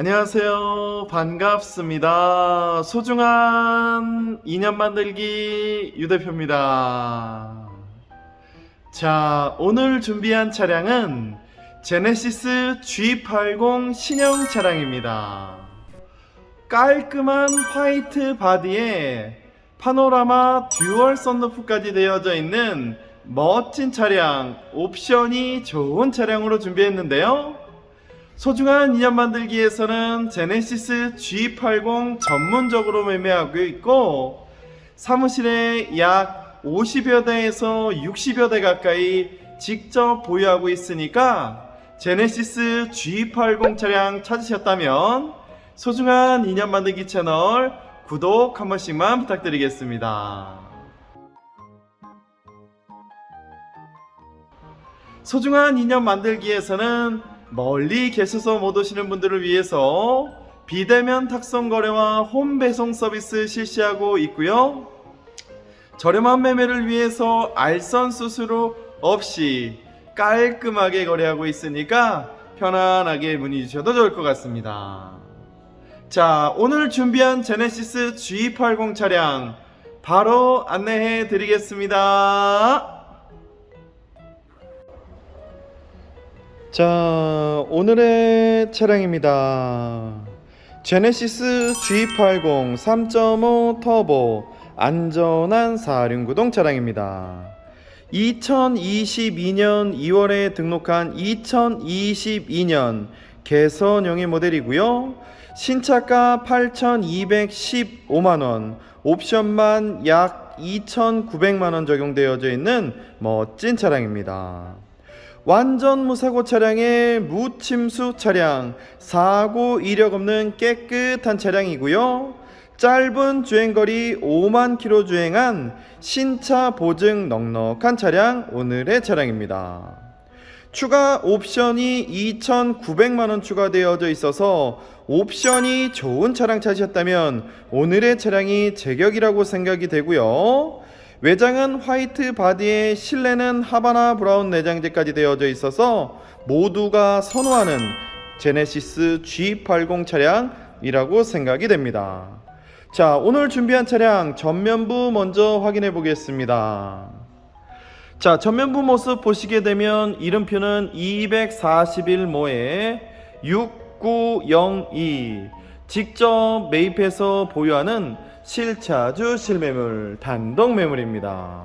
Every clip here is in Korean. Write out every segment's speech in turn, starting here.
안녕하세요. 반갑습니다. 소중한 인연 만들기 유 대표입니다. 자, 오늘 준비한 차량은 제네시스 G80 신형 차량입니다. 깔끔한 화이트 바디에 파노라마 듀얼 썬루프까지 되어져 있는 멋진 차량, 옵션이 좋은 차량으로 준비했는데요. 소중한 인연 만들기에서는 제네시스 G80 전문적으로 매매하고 있고 사무실에 약 50여 대에서 60여 대 가까이 직접 보유하고 있으니까 제네시스 G80 차량 찾으셨다면 소중한 인연 만들기 채널 구독 한 번씩만 부탁드리겠습니다. 소중한 인연 만들기에서는 멀리 계셔서 못 오시는 분들을 위해서 비대면 탁송 거래와 홈 배송 서비스 실시하고 있고요. 저렴한 매매를 위해서 알선 수수료 없이 깔끔하게 거래하고 있으니까 편안하게 문의 주셔도 좋을 것 같습니다. 자, 오늘 준비한 제네시스 G80 차량 바로 안내해 드리겠습니다. 자, 오늘의 차량입니다. 제네시스 G80 3.5 터보 안전한 4륜구동 차량입니다. 2022년 2월에 등록한 2022년 개선형의 모델이고요. 신차가 8,215만 원, 옵션만 약 2,900만 원 적용되어져 있는 멋진 차량입니다. 완전 무사고 차량의 무침수 차량, 사고 이력 없는 깨끗한 차량이고요. 짧은 주행거리 5만 킬로 주행한 신차 보증 넉넉한 차량 오늘의 차량입니다. 추가 옵션이 2,900만원 추가되어져 있어서 옵션이 좋은 차량 찾으셨다면 오늘의 차량이 제격이라고 생각이 되고요. 외장은 화이트 바디에 실내는 하바나 브라운 내장재까지 되어져 있어서 모두가 선호하는 제네시스 G80 차량이라고 생각이 됩니다. 자, 오늘 준비한 차량 전면부 먼저 확인해 보겠습니다. 자, 전면부 모습 보시게 되면 이름표는 241모에 6902 직접 매입해서 보유하는 실차주 실매물 단독 매물입니다.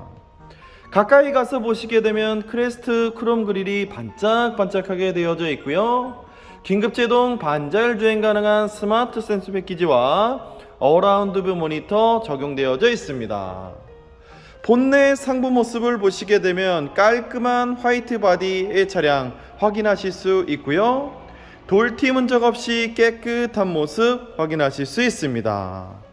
가까이 가서 보시게 되면 크레스트 크롬 그릴이 반짝반짝하게 되어져 있고요. 긴급 제동 반잘 주행 가능한 스마트 센스 패키지와 어라운드 뷰 모니터 적용되어져 있습니다. 본내 상부 모습을 보시게 되면 깔끔한 화이트 바디의 차량 확인하실 수 있고요. 돌티 문적 없이 깨끗한 모습 확인하실 수 있습니다.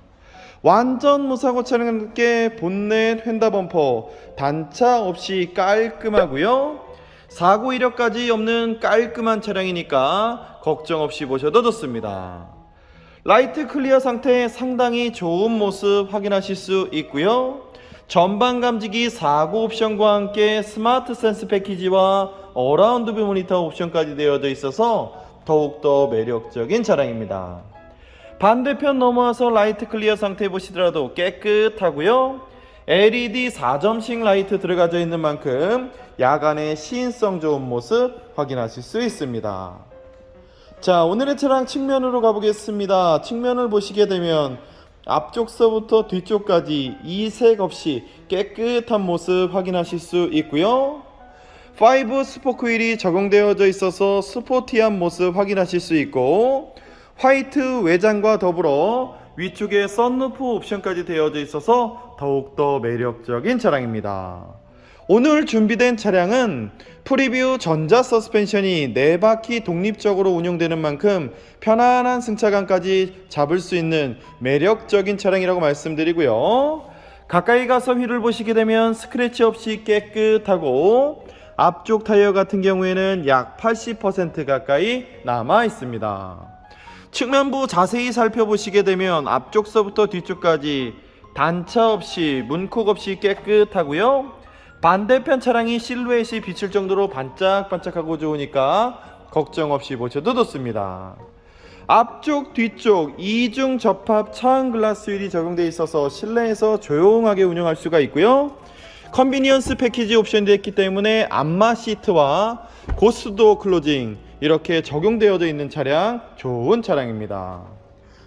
완전 무사고 차량과 함께 본넷 휀다 범퍼 단차 없이 깔끔하고요. 사고 이력까지 없는 깔끔한 차량이니까 걱정 없이 보셔도 좋습니다. 라이트 클리어 상태 상당히 좋은 모습 확인하실 수 있고요. 전방 감지기 사고 옵션과 함께 스마트 센스 패키지와 어라운드 뷰 모니터 옵션까지 되어져 있어서 더욱더 매력적인 차량입니다. 반대편 넘어와서 라이트 클리어 상태 보시더라도 깨끗하고요. LED 4점식 라이트 들어가져 있는 만큼 야간의 시인성 좋은 모습 확인하실 수 있습니다. 자, 오늘의 차량 측면으로 가보겠습니다. 측면을 보시게 되면 앞쪽서부터 뒤쪽까지 이색 없이 깨끗한 모습 확인하실 수 있고요. 5 스포크 휠이 적용되어져 있어서 스포티한 모습 확인하실 수 있고 화이트 외장과 더불어 위쪽에 썬루프 옵션까지 되어져 있어서 더욱더 매력적인 차량입니다. 오늘 준비된 차량은 프리뷰 전자 서스펜션이 4바퀴 독립적으로 운용되는 만큼 편안한 승차감까지 잡을 수 있는 매력적인 차량이라고 말씀드리고요. 가까이 가서 휠을 보시게 되면 스크래치 없이 깨끗하고 앞쪽 타이어 같은 경우에는 약 80% 가까이 남아 있습니다. 측면부 자세히 살펴보시게 되면 앞쪽서부터 뒤쪽까지 단차 없이 문콕 없이 깨끗하고요. 반대편 차량이 실루엣이 비칠 정도로 반짝반짝하고 좋으니까 걱정 없이 보셔도 좋습니다. 앞쪽 뒤쪽 이중 접합 차은 글라스 휠이 적용되어 있어서 실내에서 조용하게 운영할 수가 있고요. 컨비니언스 패키지 옵션이 됐기 때문에 안마 시트와 고스도 클로징 이렇게 적용되어져 있는 차량 좋은 차량입니다.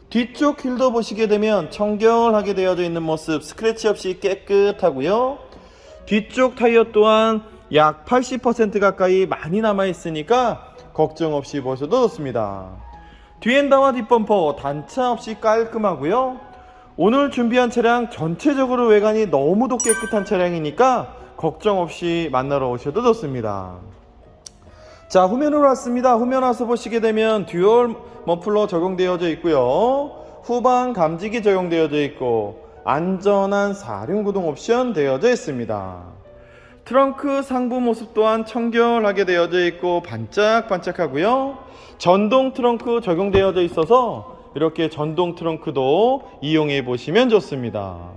뒤쪽 휠도 보시게 되면 청결하게 되어져 있는 모습 스크래치 없이 깨끗하고요. 뒤쪽 타이어 또한 약 80% 가까이 많이 남아 있으니까 걱정 없이 보셔도 좋습니다. 뒤엔다와 뒷범퍼 단차 없이 깔끔하고요. 오늘 준비한 차량 전체적으로 외관이 너무도 깨끗한 차량이니까 걱정 없이 만나러 오셔도 좋습니다. 자 후면으로 왔습니다. 후면 와서 보시게 되면 듀얼 머플러 적용되어져 있고요. 후방 감지기 적용되어져 있고 안전한 사륜구동 옵션 되어져 있습니다. 트렁크 상부 모습 또한 청결하게 되어져 있고 반짝반짝하고요. 전동 트렁크 적용되어져 있어서 이렇게 전동 트렁크도 이용해 보시면 좋습니다.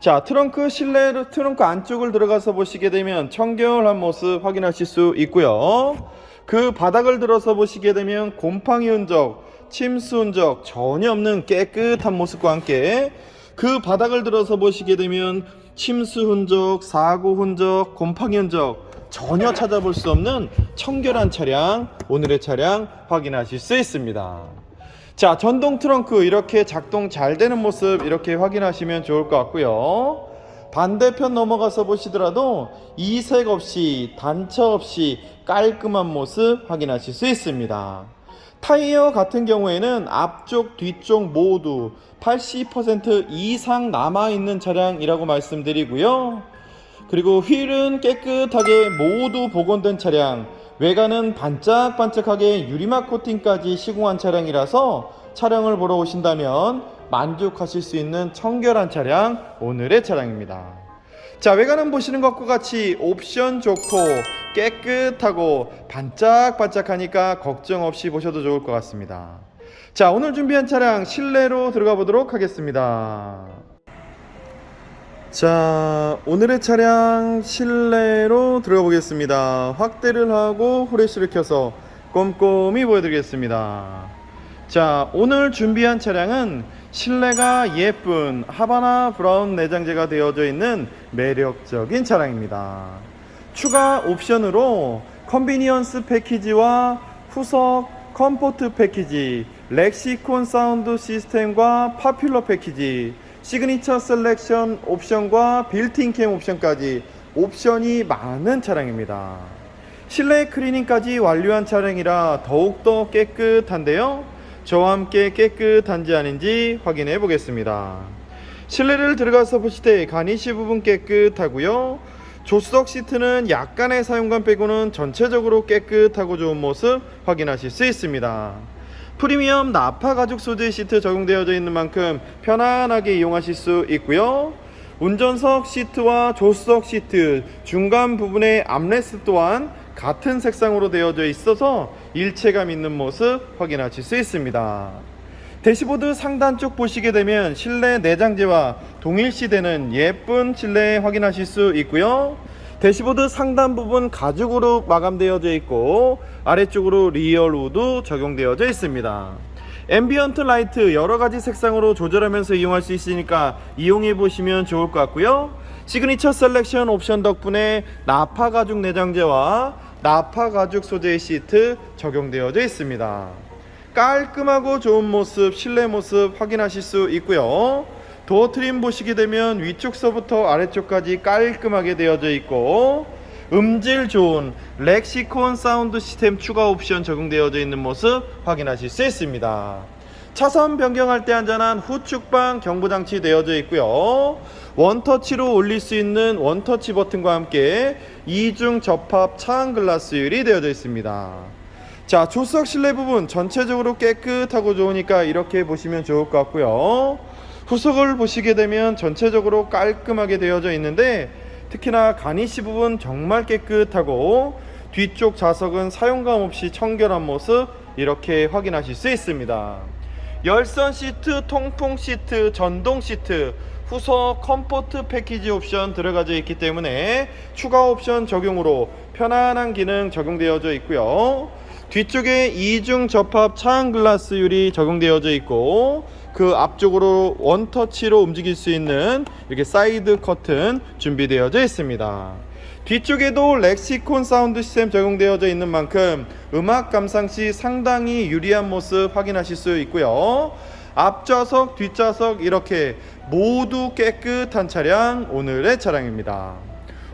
자, 트렁크 실내 트렁크 안쪽을 들어가서 보시게 되면 청결한 모습 확인하실 수 있고요. 그 바닥을 들어서 보시게 되면 곰팡이 흔적, 침수 흔적 전혀 없는 깨끗한 모습과 함께 그 바닥을 들어서 보시게 되면 침수 흔적, 사고 흔적, 곰팡이 흔적 전혀 찾아볼 수 없는 청결한 차량, 오늘의 차량 확인하실 수 있습니다. 자, 전동 트렁크 이렇게 작동 잘 되는 모습 이렇게 확인하시면 좋을 것 같고요. 반대편 넘어가서 보시더라도 이색 없이 단차 없이 깔끔한 모습 확인하실 수 있습니다. 타이어 같은 경우에는 앞쪽, 뒤쪽 모두 80% 이상 남아있는 차량이라고 말씀드리고요. 그리고 휠은 깨끗하게 모두 복원된 차량, 외관은 반짝반짝하게 유리막 코팅까지 시공한 차량이라서 차량을 보러 오신다면 만족하실 수 있는 청결한 차량, 오늘의 차량입니다. 자, 외관은 보시는 것과 같이 옵션 좋고 깨끗하고 반짝반짝하니까 걱정 없이 보셔도 좋을 것 같습니다. 자, 오늘 준비한 차량 실내로 들어가 보도록 하겠습니다. 자, 오늘의 차량 실내로 들어가 보겠습니다. 확대를 하고 후레쉬를 켜서 꼼꼼히 보여드리겠습니다. 자, 오늘 준비한 차량은 실내가 예쁜 하바나 브라운 내장재가 되어져 있는 매력적인 차량입니다. 추가 옵션으로 컨비니언스 패키지와 후석 컴포트 패키지, 렉시콘 사운드 시스템과 파퓰러 패키지, 시그니처 셀렉션 옵션과 빌트인 캠 옵션까지 옵션이 많은 차량입니다. 실내 클리닝까지 완료한 차량이라 더욱더 깨끗한데요. 저와 함께 깨끗한지 아닌지 확인해 보겠습니다. 실내를 들어가서 보실 때 가니시 부분 깨끗하고요. 조수석 시트는 약간의 사용감 빼고는 전체적으로 깨끗하고 좋은 모습 확인하실 수 있습니다. 프리미엄 나파 가죽 소재 시트 적용되어져 있는 만큼 편안하게 이용하실 수 있고요. 운전석 시트와 조수석 시트 중간 부분의 암레스트 또한 같은 색상으로 되어져 있어서 일체감 있는 모습 확인하실 수 있습니다. 대시보드 상단 쪽 보시게 되면 실내 내장재와 동일시되는 예쁜 실내 확인하실 수 있고요. 대시보드 상단 부분 가죽으로 마감되어져 있고 아래쪽으로 리얼 우드 적용되어져 있습니다. 앰비언트 라이트 여러 가지 색상으로 조절하면서 이용할 수 있으니까 이용해 보시면 좋을 것 같고요. 시그니처 셀렉션 옵션 덕분에 나파 가죽 내장재와 나파 가죽 소재의 시트 적용되어져 있습니다. 깔끔하고 좋은 모습, 실내 모습 확인하실 수 있고요. 도어 트림 보시게 되면 위쪽서부터 아래쪽까지 깔끔하게 되어져 있고 음질 좋은 렉시콘 사운드 시스템 추가 옵션 적용되어져 있는 모습 확인하실 수 있습니다. 차선 변경할 때 안전한 후측방 경보장치 되어져 있고요. 원터치로 올릴 수 있는 원터치 버튼과 함께 이중 접합 차안 글라스율이 되어져 있습니다. 자, 조수석 실내 부분 전체적으로 깨끗하고 좋으니까 이렇게 보시면 좋을 것 같고요. 후석을 보시게 되면 전체적으로 깔끔하게 되어져 있는데 특히나 가니시 부분 정말 깨끗하고 뒤쪽 좌석은 사용감 없이 청결한 모습 이렇게 확인하실 수 있습니다. 열선 시트, 통풍 시트, 전동 시트, 후석 컴포트 패키지 옵션 들어가져 있기 때문에 추가 옵션 적용으로 편안한 기능 적용되어져 있고요. 뒤쪽에 이중 접합 차양 글라스 유리 적용되어져 있고 그 앞쪽으로 원터치로 움직일 수 있는 이렇게 사이드 커튼 준비되어져 있습니다. 뒤쪽에도 렉시콘 사운드 시스템 적용되어져 있는 만큼 음악 감상 시 상당히 유리한 모습 확인하실 수 있고요. 앞좌석, 뒷좌석 이렇게 모두 깨끗한 차량 오늘의 차량입니다.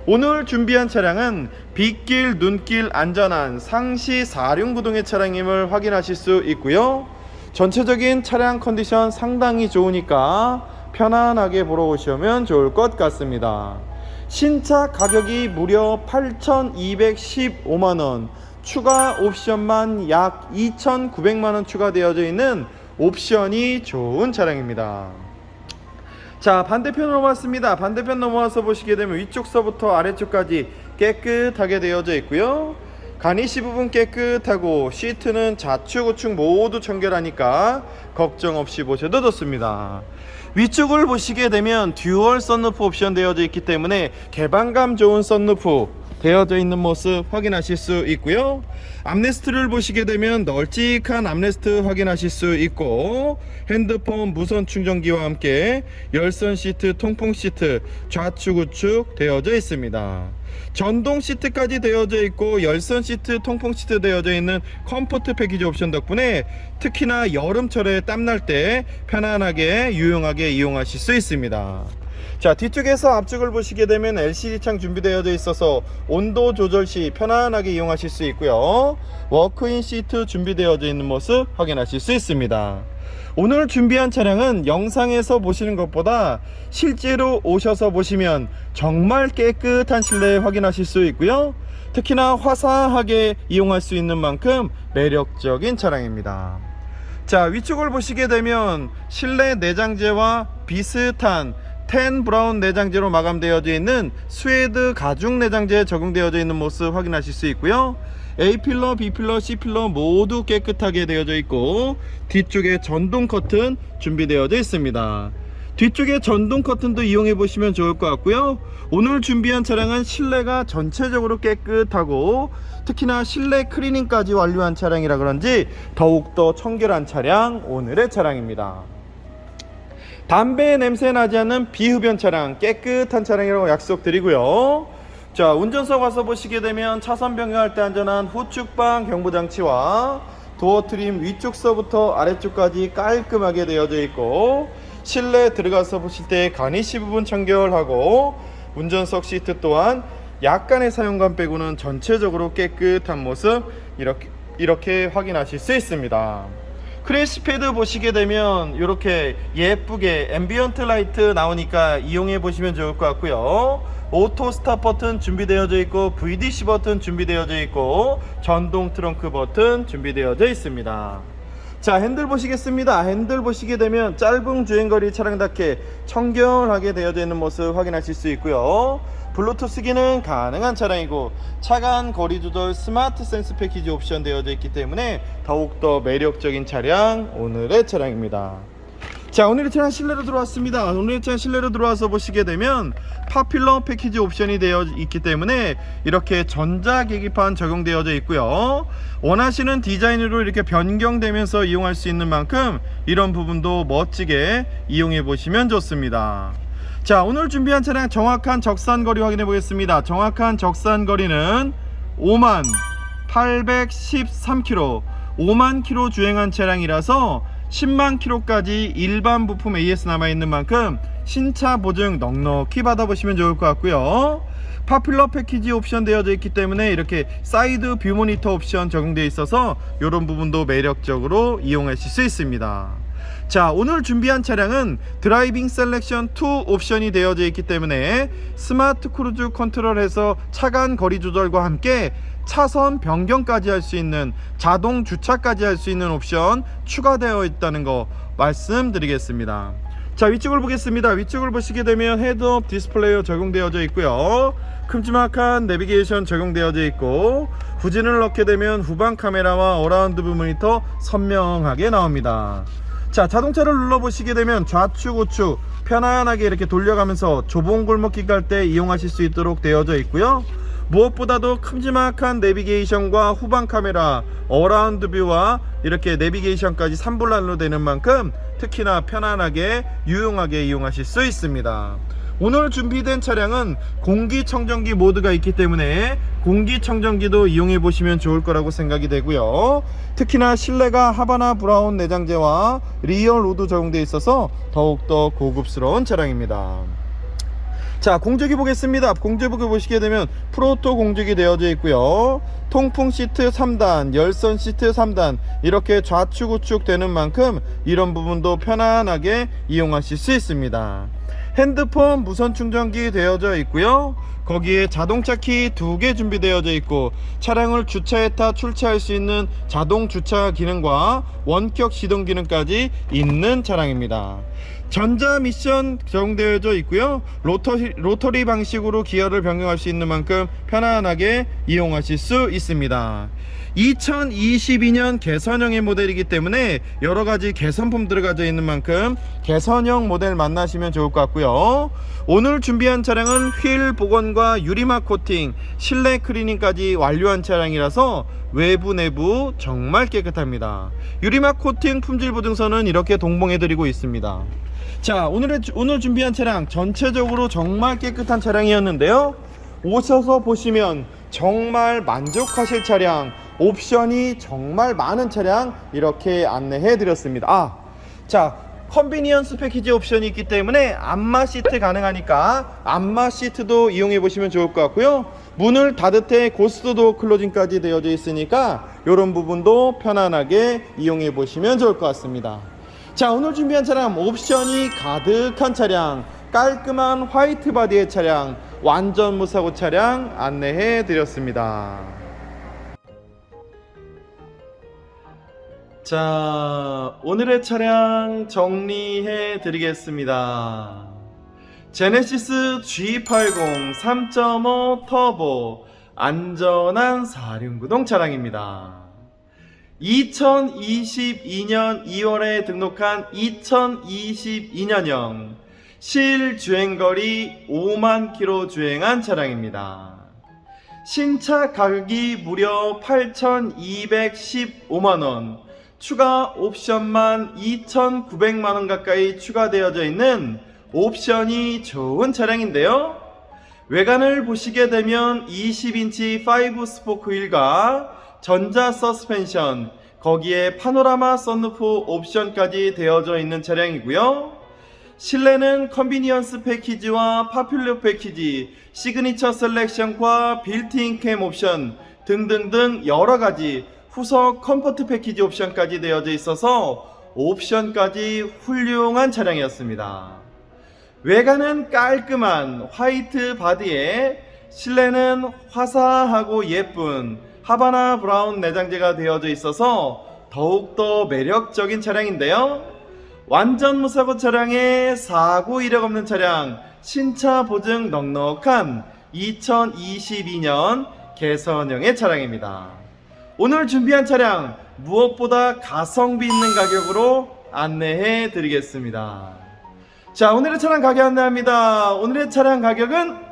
오늘 준비한 차량은 빗길, 눈길 안전한 상시 4륜구동의 차량임을 확인하실 수 있고요. 전체적인 차량 컨디션 상당히 좋으니까 편안하게 보러 오시면 좋을 것 같습니다. 신차 가격이 무려 8,215만원, 추가 옵션만 약 2,900만원 추가되어져 있는 옵션이 좋은 차량입니다. 자 반대편으로 왔습니다 반대편 넘어와서 보시게 되면 위쪽서부터 아래쪽까지 깨끗하게 되어져 있고요 가니시 부분 깨끗하고 시트는 좌측 우측 모두 청결하니까 걱정 없이 보셔도 좋습니다. 위쪽을 보시게 되면 듀얼 썬루프 옵션 되어져 있기 때문에 개방감 좋은 썬루프 되어져 있는 모습 확인하실 수 있고요. 암레스트를 보시게 되면 널찍한 암레스트 확인하실 수 있고 핸드폰 무선 충전기와 함께 열선 시트, 통풍 시트 좌측 우측 되어져 있습니다. 전동 시트까지 되어져 있고 열선 시트, 통풍 시트 되어져 있는 컴포트 패키지 옵션 덕분에 특히나 여름철에 땀날 때 편안하게 유용하게 이용하실 수 있습니다. 자 뒤쪽에서 앞쪽을 보시게 되면 LCD 창 준비되어져 있어서 온도 조절 시 편안하게 이용하실 수 있고요. 워크인 시트 준비되어져 있는 모습 확인하실 수 있습니다. 오늘 준비한 차량은 영상에서 보시는 것보다 실제로 오셔서 보시면 정말 깨끗한 실내 확인하실 수 있고요. 특히나 화사하게 이용할 수 있는 만큼 매력적인 차량입니다. 자 위쪽을 보시게 되면 실내 내장재와 비슷한 텐 브라운 내장재로 마감되어져 있는 스웨드 가죽 내장재에 적용되어져 있는 모습 확인하실 수 있고요. A 필러, B 필러, C 필러 모두 깨끗하게 되어져 있고 뒤쪽에 전동 커튼 준비되어져 있습니다. 뒤쪽에 전동 커튼도 이용해 보시면 좋을 것 같고요. 오늘 준비한 차량은 실내가 전체적으로 깨끗하고 특히나 실내 클리닝까지 완료한 차량이라 그런지 더욱더 청결한 차량 오늘의 차량입니다. 담배 냄새 나지 않는 비흡연 차량 깨끗한 차량이라고 약속드리고요 자 운전석 와서 보시게 되면 차선 변경할 때 안전한 후측방 경보장치와 도어 트림 위쪽서부터 아래쪽까지 깔끔하게 되어져 있고 실내 들어가서 보실 때 가니시 부분 청결하고 운전석 시트 또한 약간의 사용감 빼고는 전체적으로 깨끗한 모습 이렇게 이렇게 확인하실 수 있습니다. 크래시 패드 보시게 되면 이렇게 예쁘게 앰비언트 라이트 나오니까 이용해 보시면 좋을 것 같고요. 오토 스탑 버튼 준비되어져 있고 VDC 버튼 준비되어져 있고 전동 트렁크 버튼 준비되어져 있습니다. 자 핸들 보시겠습니다. 핸들 보시게 되면 짧은 주행거리 차량답게 청결하게 되어져 있는 모습 확인하실 수 있고요. 블루투스 기능 가능한 차량이고 차간 거리 조절 스마트 센스 패키지 옵션 되어져 있기 때문에 더욱더 매력적인 차량 오늘의 차량입니다. 자 오늘의 차량 실내로 들어왔습니다. 오늘의 차량 실내로 들어와서 보시게 되면 파필러 패키지 옵션이 되어 있기 때문에 이렇게 전자 계기판 적용되어져 있고요. 원하시는 디자인으로 이렇게 변경되면서 이용할 수 있는 만큼 이런 부분도 멋지게 이용해 보시면 좋습니다. 자 오늘 준비한 차량 정확한 적산 거리 확인해 보겠습니다. 정확한 적산 거리는 5만 813km 5만 km 주행한 차량이라서 10만 km까지 일반 부품 AS 남아있는 만큼 신차 보증 넉넉히 받아보시면 좋을 것 같고요 파퓰러 패키지 옵션 되어져 있기 때문에 이렇게 사이드 뷰 모니터 옵션 적용되어 있어서 이런 부분도 매력적으로 이용하실 수 있습니다 자 오늘 준비한 차량은 드라이빙 셀렉션 2 옵션이 되어져 있기 때문에 스마트 크루즈 컨트롤에서 차간 거리 조절과 함께 차선 변경까지 할 수 있는 자동 주차까지 할 수 있는 옵션 추가되어 있다는 거 말씀드리겠습니다. 자 위쪽을 보겠습니다. 위쪽을 보시게 되면 헤드업 디스플레이어 적용되어져 있고요. 큼지막한 내비게이션 적용되어져 있고 후진을 넣게 되면 후방 카메라와 어라운드 뷰 모니터 선명하게 나옵니다. 자 자동차를 눌러보시게 되면 좌측 우측 편안하게 이렇게 돌려가면서 좁은 골목길 갈 때 이용하실 수 있도록 되어져 있고요. 무엇보다도 큼지막한 내비게이션과 후방 카메라, 어라운드 뷰와 이렇게 내비게이션까지 3분란로 되는 만큼 특히나 편안하게 유용하게 이용하실 수 있습니다. 오늘 준비된 차량은 공기청정기 모드가 있기 때문에 공기청정기도 이용해 보시면 좋을 거라고 생각이 되고요. 특히나 실내가 하바나 브라운 내장재와 리얼 우드 적용되어 있어서 더욱더 고급스러운 차량입니다. 자 공조기 보겠습니다 공조기 보시게 되면 프로토 공조기 되어져 있고요 통풍 시트 3단 열선 시트 3단 이렇게 좌측 우측 되는 만큼 이런 부분도 편안하게 이용하실 수 있습니다 핸드폰 무선 충전기 되어져 있고요. 거기에 자동차 키 두 개 준비되어져 있고 차량을 주차에 타 출차할 수 있는 자동 주차 기능과 원격 시동 기능까지 있는 차량입니다 전자 미션 적용되어져 있고요. 로터리, 로터리 방식으로 기어를 변경할 수 있는 만큼 편안하게 이용하실 수 있습니다. 2022년 개선형의 모델이기 때문에 여러 가지 개선품 들어가져 있는 만큼 개선형 모델 만나시면 좋을 것 같고요. 오늘 준비한 차량은 휠 복원과 유리막 코팅, 실내 클리닝까지 완료한 차량이라서 외부 내부 정말 깨끗합니다. 유리막 코팅 품질 보증서는 이렇게 동봉해 드리고 있습니다. 자 오늘의 주- 오늘 준비한 차량 전체적으로 정말 깨끗한 차량이었는데요. 오셔서 보시면 정말 만족하실 차량 옵션이 정말 많은 차량 이렇게 안내해 드렸습니다. 아 자 컨비니언스 패키지 옵션이 있기 때문에 안마 시트 가능하니까 안마 시트도 이용해 보시면 좋을 것 같고요. 문을 닫을 고스트도 클로징까지 되어져 있으니까 이런 부분도 편안하게 이용해 보시면 좋을 것 같습니다 자 오늘 준비한 차량 옵션이 가득한 차량 깔끔한 화이트 바디의 차량 완전 무사고 차량 안내해 드렸습니다. 자 오늘의 차량 정리해 드리겠습니다. 제네시스 G80 3.5 터보 안전한 4륜구동 차량입니다 2022년 2월에 등록한 2022년형 실주행거리 5만 킬로 주행한 차량입니다. 신차 가격이 무려 8,215만원, 추가 옵션만 2,900만원 가까이 추가되어져 있는 옵션이 좋은 차량인데요. 외관을 보시게 되면 20인치 5 스포크 휠과 전자 서스펜션, 거기에 파노라마 썬루프 옵션까지 되어져 있는 차량이고요. 실내는 컨비니언스 패키지와 파퓰러 패키지, 시그니처 셀렉션과 빌트인 캠 옵션 등등등 여러 가지 후석 컴포트 패키지 옵션까지 되어져 있어서 옵션까지 훌륭한 차량이었습니다. 외관은 깔끔한 화이트 바디에 실내는 화사하고 예쁜 하바나 브라운 내장재가 되어져 있어서 더욱더 매력적인 차량인데요. 완전 무사고 차량에 사고 이력 없는 차량, 신차 보증 넉넉한 2022년 개선형의 차량입니다. 오늘 준비한 차량 무엇보다 가성비 있는 가격으로 안내해 드리겠습니다. 자, 오늘의 차량 가격 안내합니다. 오늘의 차량 가격은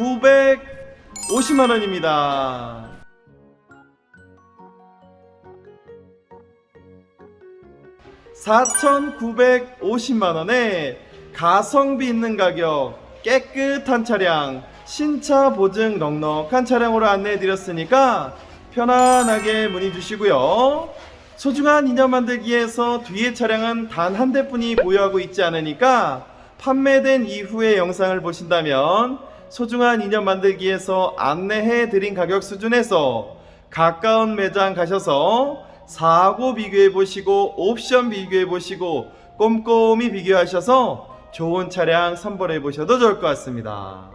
4,950만 원입니다. (4,950만 원에) 가성비 있는 가격 깨끗한 차량 신차 보증 넉넉한 차량으로 안내해 드렸으니까 편안하게 문의 주시고요 소중한 인연 만들기에서 뒤에 차량은 단 한 대뿐이 보유하고 있지 않으니까 판매된 이후의 영상을 보신다면 소중한 인연 만들기에서 안내해 드린 가격 수준에서 가까운 매장 가셔서 사고 비교해 보시고 옵션 비교해 보시고 꼼꼼히 비교하셔서 좋은 차량 선별해 보셔도 좋을 것 같습니다.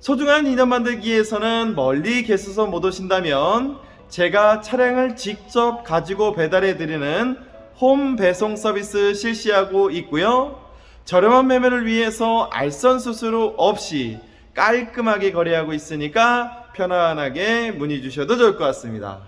소중한 인연 만들기에서는 멀리 계셔서 못 오신다면 제가 차량을 직접 가지고 배달해 드리는 홈 배송 서비스 실시하고 있고요. 저렴한 매매를 위해서 알선 수수료 없이 깔끔하게 거래하고 있으니까 편안하게 문의 주셔도 좋을 것 같습니다.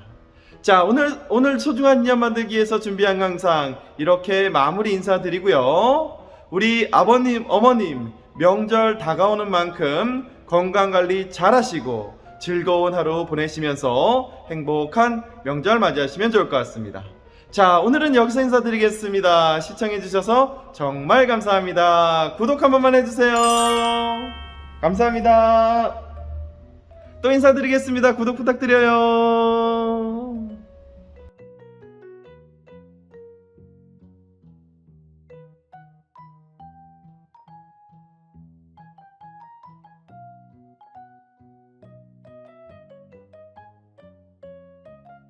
자, 오늘 오늘 소중한 인연 만들기에서 준비한 강상 이렇게 마무리 인사드리고요. 우리 아버님, 어머님 명절 다가오는 만큼 건강 관리 잘 하시고 즐거운 하루 보내시면서 행복한 명절 맞이하시면 좋을 것 같습니다. 자, 오늘은 여기서 인사드리겠습니다. 시청해주셔서 정말 감사합니다. 구독 한 번만 해주세요. 감사합니다. 또 인사드리겠습니다. 구독 부탁드려요.